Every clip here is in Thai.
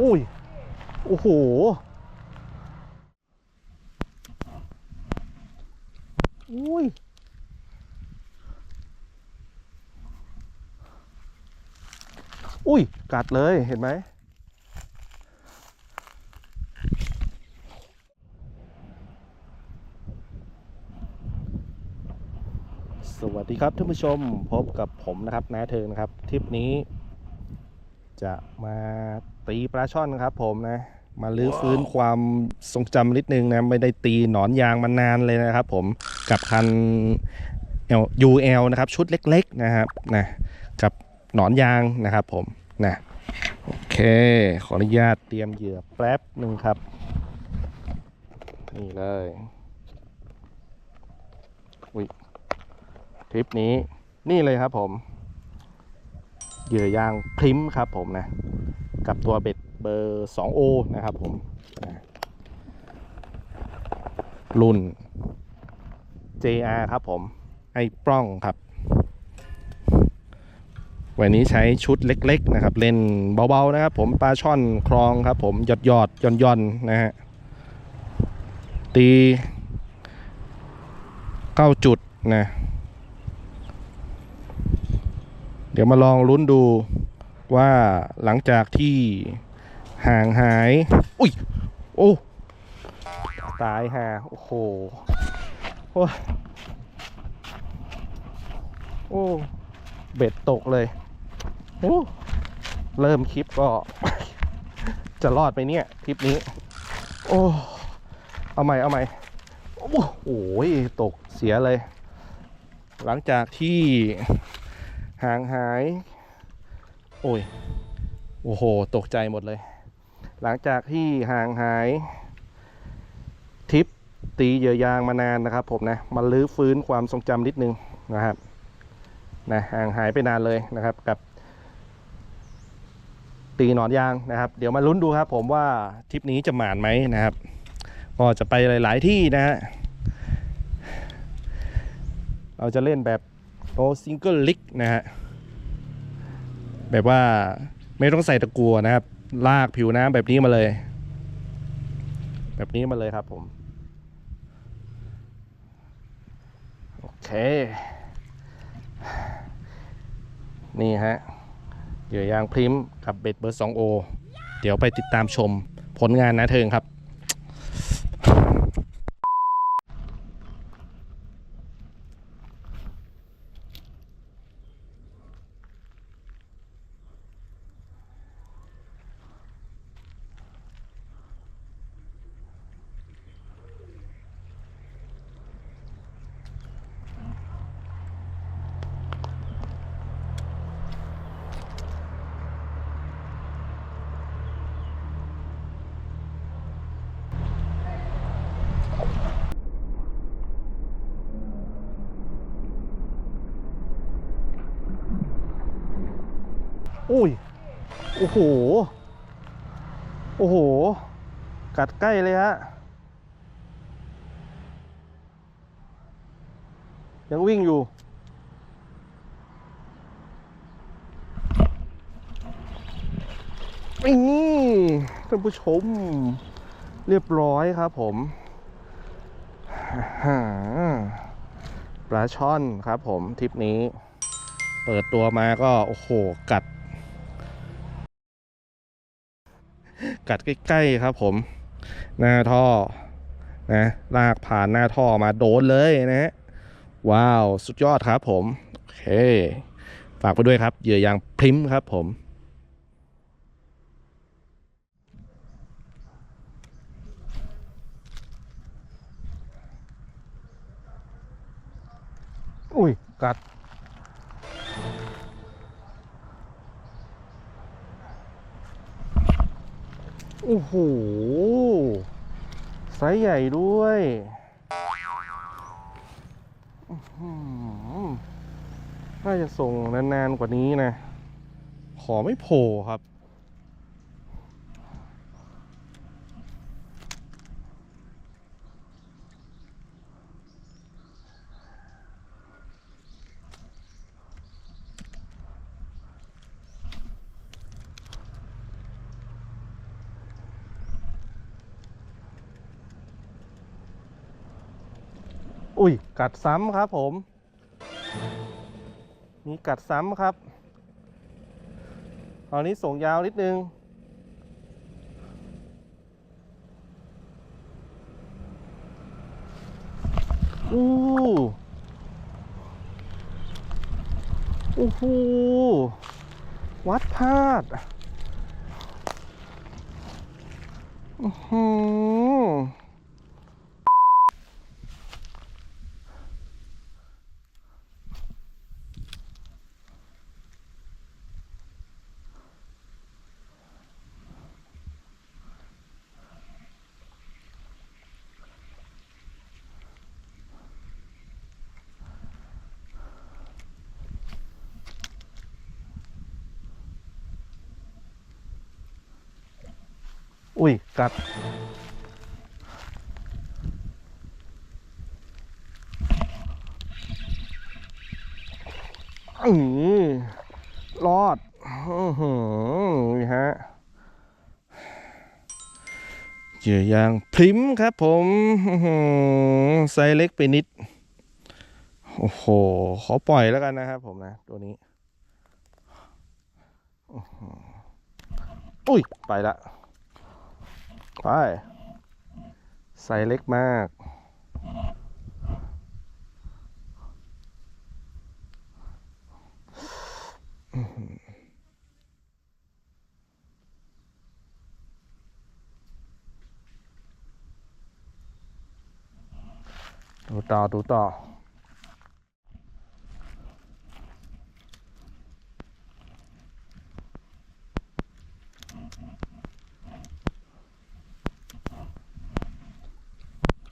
อุ้ย โอ้โห อุ้ย อุ้ย กัดเลยเห็นไหมสวัสดีครับท่านผู้ชมพบกับผมนะครับนาเทิงนะครับทริปนี้ จะมาตีปลาช่อนครับผมนะ มาลื้อฟื้นความทรงจำนิดนึงนะไม่ได้ตีหนอนยางมานานเลยนะครับผมกับคัน L UL นะครับชุดเล็กๆนะครับนะกับหนอนยางนะครับผมนะโอเค ขออนุญาตเตรียมเหยื่อแป๊บหนึ่งครับ นี่เลยอุ้ยทริปนี้นี่เลยครับผม เหยื่อยางพริมครับผมนะ กับตัวเบ็ดเบอร์ 2O นะครับผมรุ่น JR ครับผม ไอ้ปล้องครับ วันนี้ใช้ชุดเล็ก ๆ นะครับ เล่นเบา ๆ นะครับผมปลาช่อนคลองครับผม หยอดหยอดย่อนย่อนนะฮะ ตีเก้าจุดนะ เดี๋ยวมาลองลุ้นดูว่าหลังจากที่ห่างหาย อุ้ย โอ้ ตายห่าโอ้โห โอ้โอ้เบ็ดตกเลย โอ้ เริ่มคลิปก็ จะรอดไปเนี่ย คลิปนี้ โอ้ เอาใหม่ เอาใหม่ โอ้โหตกเสียเลย หลังจากที่ ห่างหาย โอ้ย โอ้โห ตกใจหมดเลย หลังจากที่ห่างหายทริปตีเหยื่อยางมานานนะครับผมนะ มาลื้อฟื้นความทรงจำนิดนึงนะครับ นะห่างหายไปนานเลยนะครับกับ ตีหนอนยางนะครับ เดี๋ยวมาลุ้นดูครับ ผมว่าทริปนี้จะหมานไหมนะครับ ก็จะไปหลาย ๆ ที่นะฮะ เราจะเล่นแบบโนซิงเกิลลิกนะฮะ แบบว่าไม่ต้องใส่ตะกัวนะครับ ลากผิวน้ำแบบนี้มาเลย แบบนี้มาเลยครับผม โอเค นี่ฮะเหยื่อยางพริมกับเบ็ดเบอร์ 2O เดี๋ยวไปติดตามชมผลงานนะเทิงครับ อุ้ย โอ้โห โอ้โห กัดใกล้เลยฮะ ยังวิ่งอยู่ นี่ท่านผู้ชม เรียบร้อยครับผมฮ่าปลาช่อนครับผมทริปนี้ เปิดตัวมาก็ โอ้โห กัด กัดใกล้ๆครับ ผม หน้าท่อนะลากผ่านหน้าท่อมาโดนเลยนะฮะว้าวสุดยอดครับผม โอเค ฝากไปด้วยครับเหยื่อยางพริมครับผมอุ้ย กัด อ้โหไซส์ใหญ่ด้วยน่าจะส่งนานๆกว่านี้นะ ขอไม่โผล่ครับ อุ้ย กัดซ้ำครับผม มีกัดซ้ำครับตอนนี้ส่งยาวนิดนึง อู้โอ้โหวัดพลาดอื้อหือ อุ้ย กัด อือรอดอือหือนี่ฮะเหยื่อยางพริมครับผมไซส์เล็กไปนิด โอ้โห ขอปล่อยแล้วกันนะครับผมนะ ตัวนี้ อุ้ย ไปละ ไปไซส์เล็กมาก ดูต่อ ดูต่อ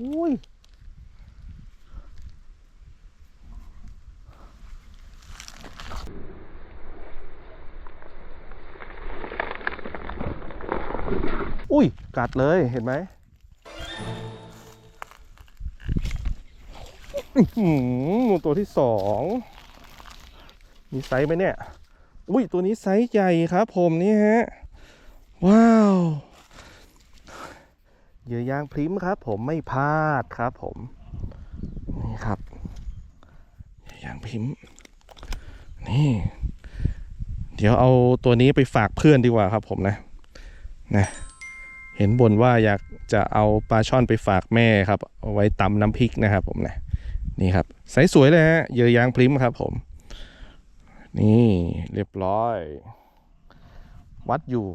อุ้ยอุ้ย กัดเลยเห็นไหมหือตัวที่สองมีไซส์ไหมเนี่ย อุ้ย ตัวนี้ไซส์ใหญ่ครับผมนี่ฮะ ว้าว เหยื่อยางพริมครับ ผมไม่พลาดครับผม นี่ครับเหยื่อยางพริมนี่ เดี๋ยวเอาตัวนี้ไปฝากเพื่อนดีกว่าครับผมนะนะเห็นบนว่าอยากจะเอาปลาช่อนไปฝากแม่ครับเอาไว้ตำน้ำพริกนะครับผมนะนี่ครับไซส์สวยเลยฮะเยื่อยางพริมครับผม นี่เรียบร้อย วัดอยู่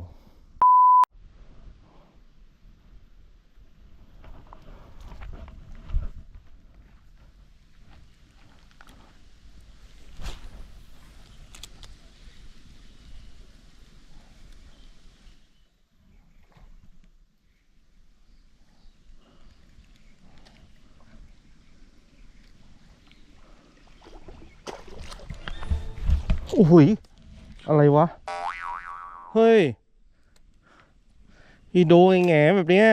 โอ้โหยอะไรวะ เฮ้ย อีโดไอ้แงแบบเนี้ย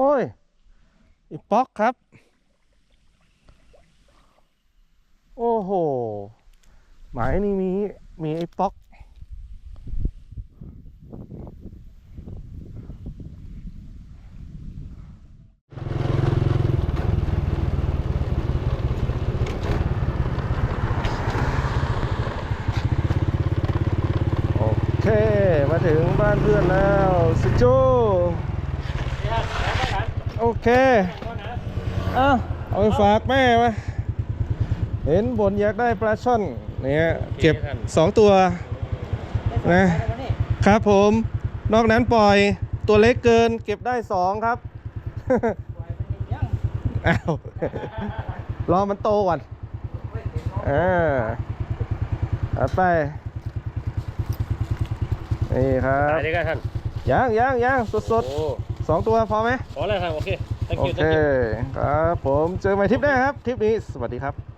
โอ้ยอีป๊อกครับ โอ้โห หมายนี่มี มีไอ้ป๊อก โอเค มาถึงบ้านเพื่อนแล้วสิจู โอเค เอ้าเอาไปฝากแม่ไว้เห็นบนอยากได้ปลาช่อนเนี่ยเก็บสองตัวนะครับผม นอกนั้นปล่อยตัวเล็กเกิน เก็บได้สองครับอ้าวรอมันโตก่อนอ่าเอาไปนี่ครับได้เลยครับท่านย่างย่างย่างสดสดโอ้ๆ สองตัวพอไหมพอแล้วท่านโอเค thank โอ you เค thank you ครับผมเจอกันใหม่ทริปหน้าครับทริปนี้สวัสดีครับเรียบร้อย